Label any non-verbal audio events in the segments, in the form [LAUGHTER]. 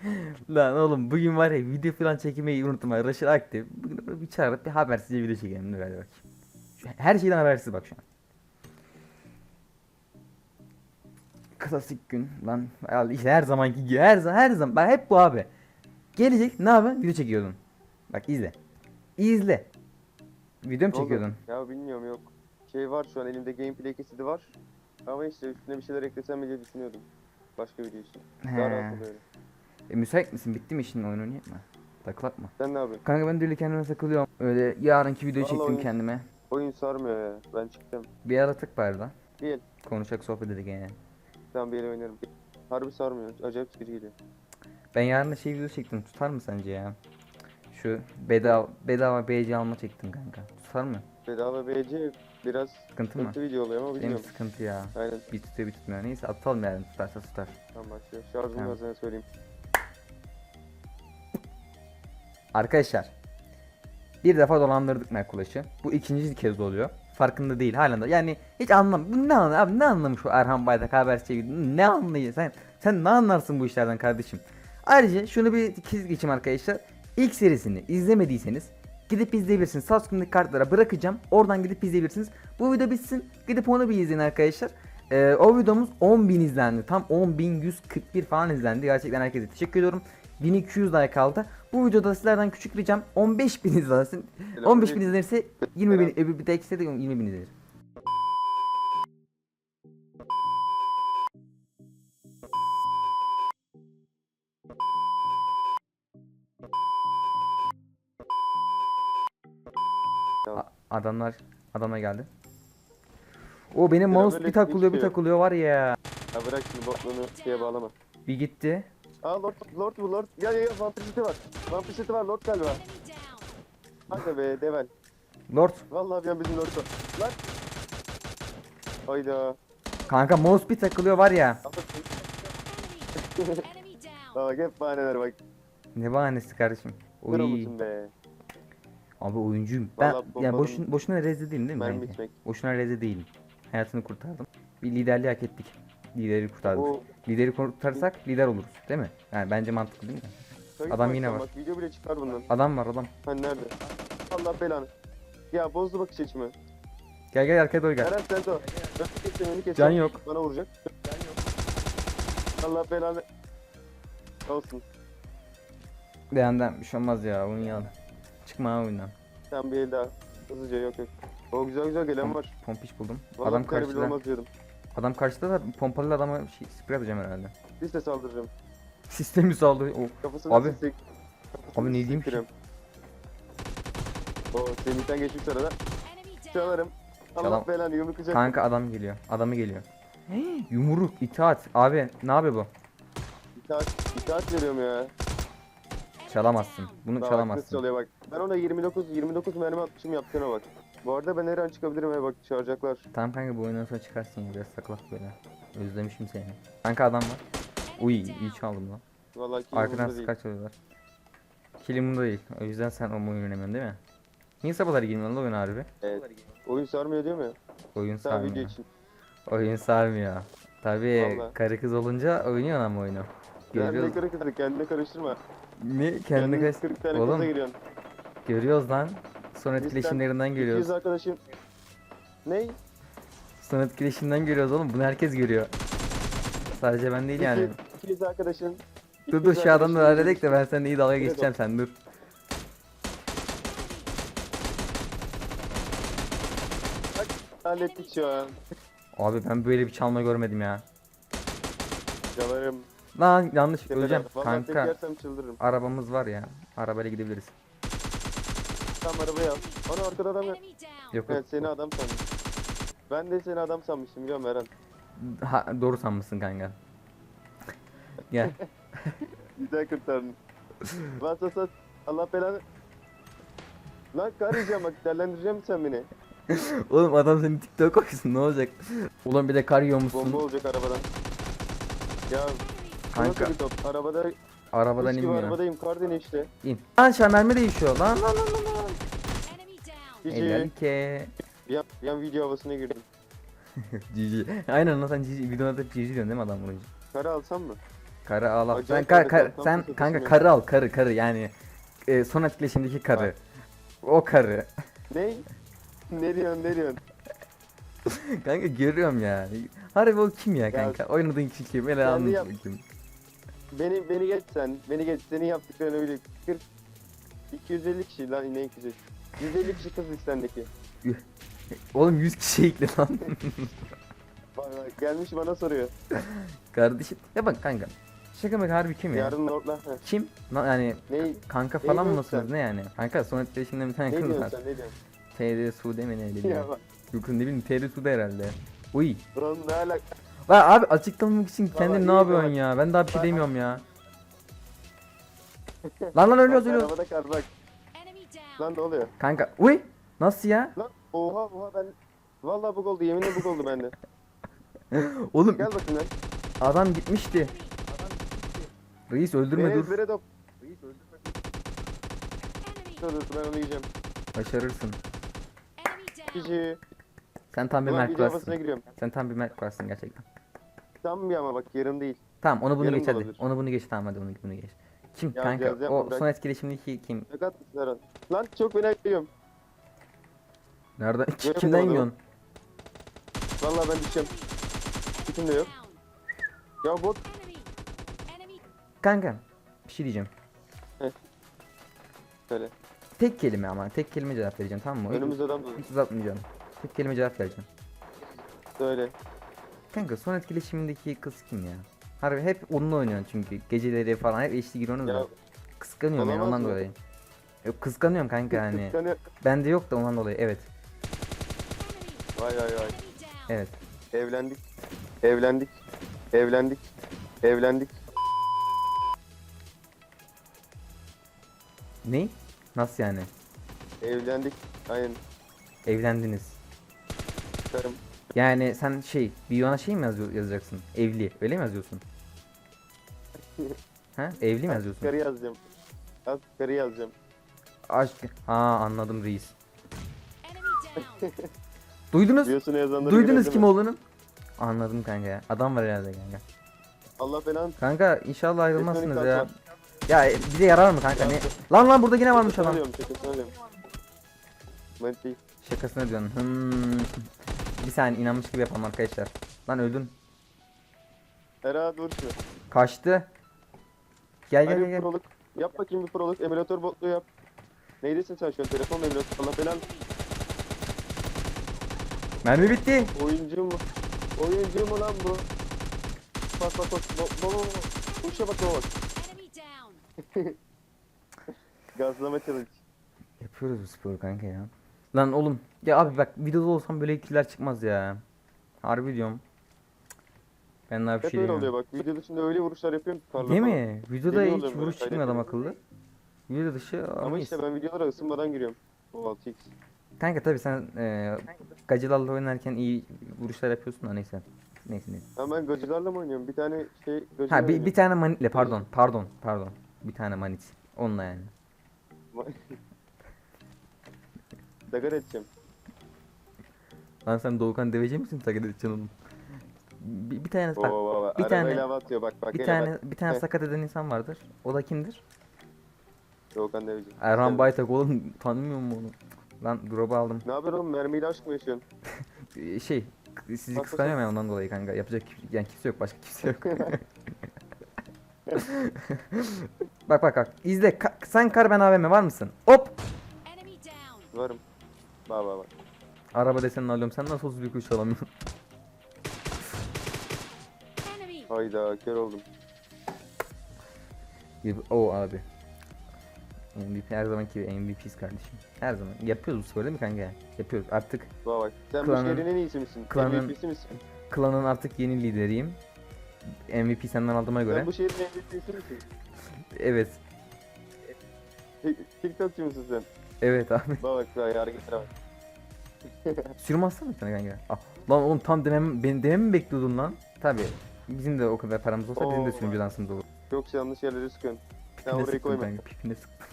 [LAUGHS] Lan oğlum bugün var ya video falan çekmeyi unuttum. ha. Raşit aktif. Bugün bir çağırıp bir habersizce video çekelim. Hadi bak. Her şeyden habersiz bak şu an. Klasik gün lan işte her zamanki gibi her zaman her zaman ben hep bu abi. Gelecek ne yapın? Video çekiyordun. Bak izle. İzle. Video mu çekiyordun? Ya bilmiyorum yok. Şey var şu an elimde gameplay kesidi var. Ama işte üstüne bir şeyler eklesem mi diye düşünüyordum. Başka video için. Daha rahat oluyor. E, müsait misin? Bitti mi işin oyun oynayayım mı? Takılak mı? Sen ne yapıyorsun? Kanka ben de öyle kendime takılıyorum. Öyle yarınki videoyu Vallahi çektim oyun- kendime. Oyun sarmıyor ya. Ben çıktım. Bir ara tık var lan. Bir el. Konuşacak sohbet edelim yani. Tamam bir el oynarım. Harbi sarmıyor. Acayip sıkıcı geliyor. Ben yarın da şey video çektim. Tutar mı sence ya? Şu bedava bedava BC alma çektim kanka. Tutar mı? Bedava BC biraz Sıkıntı mı? sıkıntı video oluyor ama Benim sıkıntı ya. Aynen. Bir tutuyor bir tutmuyor. Neyse atalım yani tutarsa tutar. Tamam başlıyor. Şarjım Tamam. sana söyleyeyim. Arkadaşlar. Bir defa dolandırdık Merkulaş'ı. Bu ikinci kez oluyor. Farkında değil halen de. Yani hiç anlam. Bu ne anlam? Abi ne anlamış o Erhan Baydak haber çeviri? Ne anlayın? Sen sen ne anlarsın bu işlerden kardeşim? Ayrıca şunu bir kez geçeyim arkadaşlar. İlk serisini izlemediyseniz gidip izleyebilirsiniz. Üstündeki kartlara bırakacağım. Oradan gidip izleyebilirsiniz. Bu video bitsin. Gidip onu bir izleyin arkadaşlar. Ee, o videomuz 10.000 izlendi. Tam 10.141 falan izlendi. Gerçekten herkese teşekkür ediyorum. 1200 like kaldı. Bu videoda sizlerden küçük ricam 15.000 izlensin. 15.000 izlenirse 20.000 e, bir de ekse de 20.000 izlenir. Tamam. A- adamlar adama geldi. O benim mouse bir takılıyor bir geçiyor. takılıyor var ya. Ya bırak şimdi botluğunu şeye bağlama. Bir gitti. Aa Lord, Lord bu Lord. Gel gel gel Vampir City var. Vampir City var Lord galiba. Hadi be Devel. Lord. Vallahi bir an bizim Lord o. Lan. Hayda. Kanka mouse bir takılıyor var ya. Aa hep bahaneler bak. Ne bahanesi kardeşim. Oy. be? Abi oyuncuyum. Ben Vallahi ya bombalım. boşun, boşuna rezil değilim değil mi? Mermi bitmek. Boşuna rezil değilim. Hayatını kurtardım. Bir liderliği hak ettik. Lideri kurtardık. O Lideri kurtarırsak lider oluruz değil mi? Yani bence mantıklı değil mi? kayıp Adam bak yine sen var. Bak video bile çıkar bundan. Adam var adam. Hani nerede? Allah belanı. Ya bozdu bakış açımı. Gel gel arkaya doğru gel. Eren sen de o. Ben kestim beni kestim. Can yok. Bana vuracak. Can yok. Allah belanı. Olsun. Beğenden bir şey olmaz ya oyun ya. Çıkma ha oyundan. Sen bir el daha. Hızlıca yok yok. O güzel güzel gelen var. Pompiş buldum. Vallahi adam karşıda. olmaz diyordum. Adam karşıda da pompalı adama şey, sprey atacağım herhalde. Biz de saldıracağım. Sistemi saldı. O. Kafasına Abi. sisek. Abi ne diyeyim ki? O Semih'ten geçmiş arada. Çalarım. Allah Çalam. belanı yumrukacak. Kanka adam geliyor. Adamı geliyor. Yumruk, itaat. Abi ne yapıyor bu? İtaat, itaat veriyorum ya. Çalamazsın. Bunu Bak, Nasıl çalamazsın. çalıyor bak. Ben ona 29 29 mermi atmışım yaptığına bak. Bu arada ben her an çıkabilirim he bak çağıracaklar. Tamam kanka bu oyundan sonra çıkarsın ya. Biraz saklak böyle. Özlemişim seni. Kanka adam var. Uy iyi çaldım lan. Vallahi Arkadan değil. sıkar çalıyorlar. Kilimunda değil. O yüzden sen o oyun oynamıyorsun değil mi? Niye sabahları girmiyorsun lan oyun harbi? Evet. Oyun sarmıyor değil mi? Oyun Sen video sarmıyor. için. Oyun sarmıyor. Tabii Vallahi. karı kız olunca oynuyor ama oyunu. Kendine Görüyoruz. kırık kırık kendine karıştırma. Ne? Kendine Kendine kaç... 40 tane Oğlum giriyorsun. görüyoruz lan. Son etkileşimlerinden 200 görüyoruz. arkadaşım. Ney? Son etkileşimden görüyoruz oğlum. Bunu herkes görüyor. Sadece ben değil yani. 200 arkadaşın. Dur dur 200 şu adamla halledek de ben seninle iyi dalga geçeceğim sen dur. Hallettik şu an. Abi ben böyle bir çalma görmedim ya. Yalarım. Lan yanlış öleceğim Vallahi kanka. çıldırırım. Arabamız var ya. Arabayla gidebiliriz. Tam arabaya al. Ana arkada adam. Yok Evet yok. seni adam sandım. Ben de seni adam sanmıştım biliyorum Eren. Ha, doğru sanmışsın kanka. Gel. [LAUGHS] Güzel kurtardın. Bas bas bas. Allah belanı. Lan kar yiyeceğim bak değerlendireceğim sen beni? [LAUGHS] Oğlum adam seni TikTok koysun ne olacak? Ulan bir de kar yiyormuşsun. Bomba olacak arabadan. Ya Kanka top? Arabada arabadan inmiyor. arabadayım kar dene işte. İn. Lan şu an mermi değişiyor lan lan lan lan lan. Cici. Elalike. Bir an, bir an video havasına girdim. [LAUGHS] Cici. Aynen lan sen cici. Videoda da cici diyorsun değil mi adam vurunca? Karı alsam mı? Karı al al. Sen, Acayip kar, kar- sen kanka sunuyor. karı al karı karı yani e, son etkileşimdeki karı. O karı. Ne? Ne diyorsun ne diyorsun? [LAUGHS] kanka görüyorum ya. Harbi o kim ya kanka? Oynadığın kişi kim? Hele Kendi bakayım. Beni beni geç sen. Beni geç. Senin yaptıklarını bile 40 250 kişi lan ne 250. 150 kişi kız listendeki. [LAUGHS] Oğlum 100 kişi ekle lan. [LAUGHS] Bak, bak, gelmiş bana soruyor. [LAUGHS] Kardeşim. Ya bak kanka. Şaka mı harbi kim ya? Yarın. Ha, Kim? Na- yani Ne, kanka Ne falan diyorsun mısınız sen? ne yani? Kanka son etkileşimde bir tane ne kız diyorsun var. sen ne diyorsun? TR Sude mi ne Ya bileyim. bak. Yok ne bileyim TR Sude herhalde. Uy. Lan ne alaka? Lan abi açıklamak için kendin iyi ne yapıyorsun bak. ya? Ben daha bir şey Bak. demiyorum ya. lan lan ölüyoruz Bak, ölüyoruz. Arabada kar bak. Lan ne oluyor? Kanka uy. Nasıl ya? Lan oha oha ben Vallahi bug oldu yeminle bug oldu bende. [LAUGHS] Oğlum Gel bakayım lan. adam gitmişti. Reis öldürme dur. ezbere top. Enemy. Dur dur ben onu yiyeceğim. Başarırsın. Kişi. Sen tam bir Ulan Mert video havasına varsın. giriyorum. Sen tam bir Mert varsın gerçekten. Tam bir ama bak yarım değil. Tamam onu bunu Yarın geç hadi. olabilir. Onu bunu geç tamam hadi onu bunu geç. Kim Ya, kanka? yapma, o bırak. son etkileşimdeki kim? Eren? Lan çok fena geliyorum. Nereden? Göremedim [LAUGHS] Kimden adamı. yiyorsun? Vallahi ben düşeceğim. Kitim de yok. Ya bot. Enemy. Enemy. Kanka bir şey diyeceğim. Söyle. Tek kelime ama tek kelime cevap vereceğim tamam mı? Önümüzde adam dolu. Hiç uzatmayacağım. Tek kelime cevap vereceğim. Söyle. Kanka son etkileşimindeki kız kim ya? Harbi hep onunla oynuyorsun çünkü geceleri falan hep eşli giriyorsunuz Ya da. Kıskanıyorum yani ondan mı? dolayı. Yok kıskanıyorum kanka hani. kıskanıyor. Bende yok da ondan dolayı evet. Vay vay vay. Evet. Evlendik. Evlendik. Evlendik. Evlendik. Ne? Nasıl yani? Evlendik. Aynen. Evlendiniz. Karım. Yani sen şey bir yana şey mi yazıyor, yazacaksın? Evli. Öyle mi yazıyorsun? Ha? Evli mi yazıyorsun? Karı yazacağım. Az karı yazacağım. Aşk. Ha anladım reis. [LAUGHS] Duydunuz? Diyorsun yazanları Duydunuz kim olduğunu? Anladım kanka ya. Adam var herhalde kanka. Allah falan. Kanka inşallah ayrılmazsınız ya. Ya e, bize yarar mı kanka? Ne? Lan lan burada yine varmış adam. Ben değil. Şakasına diyorsun. Hmm. Bir saniye inanmış gibi yapalım arkadaşlar. Lan öldün. Era dur şunu. Kaçtı. Gel gel Hadi gel. bir gel. proluk. Yap bakayım bir proluk. Emülatör botluğu yap. Neydesin sen şu an? Telefon emülatör. Allah belanı. Mermi bitti. Oyuncu mu? Oyuncu mu lan bu? Bak bak bak. Bo bo bo. Uçuşa bak bak. Enemy down. [LAUGHS] Gazlama challenge. Yapıyoruz bu sporu kanka ya. Lan oğlum. Ya abi bak videoda olsam böyle ikiler çıkmaz ya. Harbi diyorum. Ben bir Hep şey öyle oluyor demiyorum. bak. Video dışında öyle vuruşlar yapıyorum ki Değil falan. mi? Videoda Deli hiç oluyorum vuruş böyle, çıkmıyor adam akıllı. Video dışı Ama ama işte ben videolara ısınmadan giriyorum. O 6x. Kanka tabi sen e, gacılarla oynarken iyi vuruşlar yapıyorsun da neyse. Neyse neyse. Ama ben gacılarla mı oynuyorum? Bir tane şey Ha bir, bir tane manitle pardon pardon pardon. Bir tane manit. Onunla yani. [LAUGHS] Dagar edeceğim. Lan sen Doğukan Deveci misin sakat edeceksin oğlum. Bir, bir tane bak, Oo bir tane- Arabayla hava atıyor bak bak. bir hele tane bak. bir tane Heh. sakat eden insan vardır. O da kimdir? Doğukan Deveci. Erhan. Baytak oğlum tanımıyor mu onu? Lan drop'u aldım. Ne haber oğlum? Mermiyle aşk mı yaşıyorsun? Ee, [LAUGHS] Şey sizi Bak, kıskanıyorum ondan dolayı kanka. Yapacak kim- yani kimse yok başka kimse yok. [LAUGHS] bak bak bak. İzle. Ka- sen kar ben AVM var mısın? Hop. Enemy down. Varım. Bak bak bak. Araba desenini alıyorum. Sen nasıl 31 kuruş alamıyorsun? Hayda kör oldum. O abi. MVP her zamanki gibi MVP'yiz kardeşim. Her zaman. Yapıyoruz bu sporu değil mi kanka? Yapıyoruz. Artık bak. Sen Klanın- bu şehrin en iyisi misin? klanın- MVP'si misin? klanın artık yeni lideriyim. MVP senden aldığıma göre. Sen bu şehrin MVP'si misin? Evet. Tik- TikTokçu musun sen? Evet abi. Bak bak bak hareketlere bak. Sürüm atsana bir tane kanka. Ah, lan oğlum tam demem, beni dememi mi bekliyordun lan? Tabi. Bizim de o kadar paramız olsa bizim de Oo. sürümcü dansımız olur. Çok yanlış yerlere sıkıyorsun. [LAUGHS] Sen Pipine orayı sıktım koyma. kanka, pipine sıktım.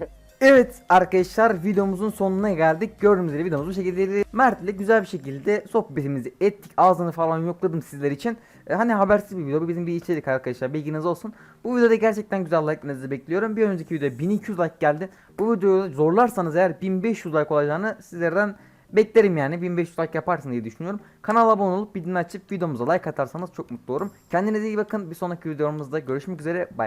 [LAUGHS] evet arkadaşlar videomuzun sonuna geldik. Gördüğünüz gibi videomuz bu şekilde Mert ile güzel bir şekilde sohbetimizi ettik. Ağzını falan yokladım sizler için. E, hani habersiz bir video. Bu bizim bir içerik arkadaşlar. Bilginiz olsun. Bu videoda gerçekten güzel like'larınızı bekliyorum. Bir önceki videoda 1200 like geldi. Bu videoyu zorlarsanız eğer 1500 like olacağını sizlerden beklerim yani. 1500 like yaparsın diye düşünüyorum. Kanala abone olup bildirimleri açıp videomuza like atarsanız çok mutlu olurum. Kendinize iyi bakın. Bir sonraki videomuzda görüşmek üzere. Bay